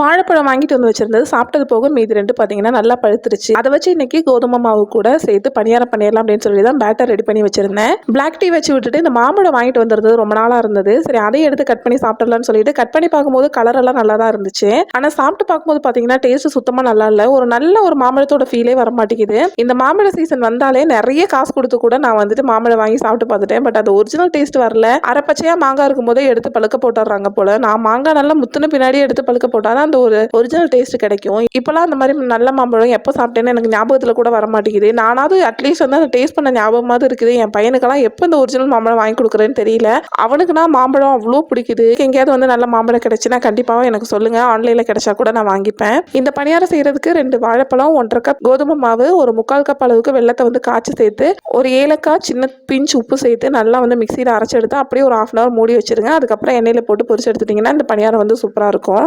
வாழைப்பழம் வாங்கிட்டு வந்து வச்சிருந்தது. சாப்பிட்டது போக மீதி ரெண்டு பார்த்தீங்கன்னா நல்லா பழுத்துருச்சு. அதை வச்சு இன்னைக்கு கோதுமை மாவு கூட சேர்த்து பணியாரம் பண்ணிடலாம் அப்படின்னு சொல்லி தான் பேட்டர் ரெடி பண்ணி வச்சிருந்தேன். பிளாக் டீ வச்சு விட்டுட்டு இந்த மாம்பழம் வாங்கிட்டு வந்திருந்தது ரொம்ப நாளாக இருந்தது. சரி அதையும் எடுத்து கட் பண்ணி சாப்பிடலாம்னு சொல்லிட்டு கட் பண்ணி பார்க்கும்போது கலர் எல்லாம் நல்லா தான் இருந்துச்சு. ஆனால் சாப்பிட்டு பார்க்கும்போது பார்த்தீங்கன்னா டேஸ்ட் சுத்தமாக நல்லா இல்லை. ஒரு நல்ல ஒரு மாம்பழத்தோட ஃபீலே வர மாட்டேங்குது இந்த மாம்பழ சீசன் வந்தாலே நிறைய காசு கொடுத்து கூட நான் வந்துட்டு மாம்பழம் வாங்கி சாப்பிட்டு பார்த்துட்டேன். பட் அது ஒரிஜினல் டேஸ்ட் வரல. அரைப்பச்சையாக மாங்காய் இருக்கும் போதே எடுத்து பழுக்க போட்டுடுறாங்க போல. நான் மாங்காய் நல்லா முத்துன பின்னாடி எடுத்து பழுக்க போட்டால் தான் அந்த ஒரு ஒரிஜினல் டேஸ்ட் கிடைக்கும். இப்போலாம் அந்த மாதிரி நல்ல மாம்பழம் எப்போ சாப்பிட்டேன்னு எனக்கு ஞாபகத்தில் கூட வர மாட்டேங்குது. நானாவது அட்லீஸ்ட் வந்து அந்த டேஸ்ட் பண்ண ஞாபகமாவது இருக்குது. என் பையனுக்கெல்லாம் எப்போ இந்த ஒரிஜினல் மாம்பழம் வாங்கி கொடுக்குறேன்னு தெரியல. அவனுக்குனா மாம்பழம் அவ்வளோ பிடிக்குது. எங்கேயாவது வந்து நல்ல மாம்பழம் கிடைச்சுன்னா கண்டிப்பாக எனக்கு சொல்லுங்கள் ஆன்லைனில் கிடைச்சா கூட நான் வாங்கிப்பேன். இந்த பணியாரம் செய்கிறதுக்கு ரெண்டு வாழைப்பழம் ஒன்றரை கப் கோதுமை மாவு ஒரு முக்கால் கப் அளவுக்கு வெள்ளத்தை வந்து காய்ச்சி சேர்த்து ஒரு ஏலக்காய் சின்ன பிஞ்ச் உப்பு சேர்த்து நல்லா வந்து மிக்சியில் அரைச்சி எடுத்து அப்படியே ஒரு ஹாஃப் அன் ஹவர் மூடி வச்சிருங்க. அதுக்கப்புறம் எண்ணெயில் போட்டு பொரிச்சு எடுத்துட்டிங்கன்னா இந்த பணியாரம் வந்து சூப்பராக இருக்கும்.